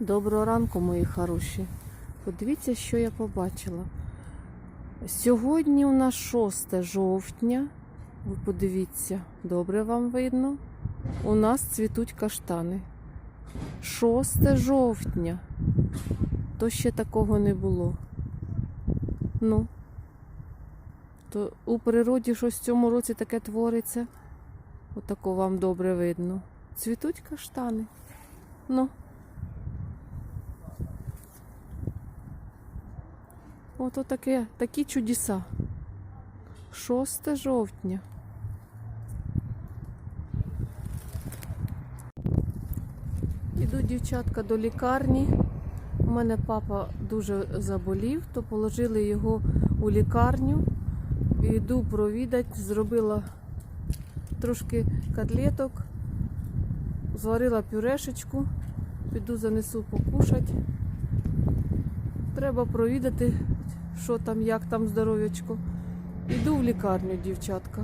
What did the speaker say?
Доброго ранку, мої хороші. Подивіться, що я побачила. Сьогодні у нас 6 жовтня. Ви подивіться, добре вам видно. У нас цвітуть каштани. 6 жовтня. То ще такого не було. Ну, то у природі щось в цьому році таке твориться. Отако вам добре видно. Цвітуть каштани. Ну. Ото таке, такі чудеса. 6 жовтня. Іду, дівчатка, до лікарні. У мене папа дуже заболів, то положили його у лікарню. Іду провідати, зробила трошки котлеток, зварила пюрешечку, піду занесу покушати. Треба провідати, що там, як там здоров'ячко. Іду в лікарню, дівчатка.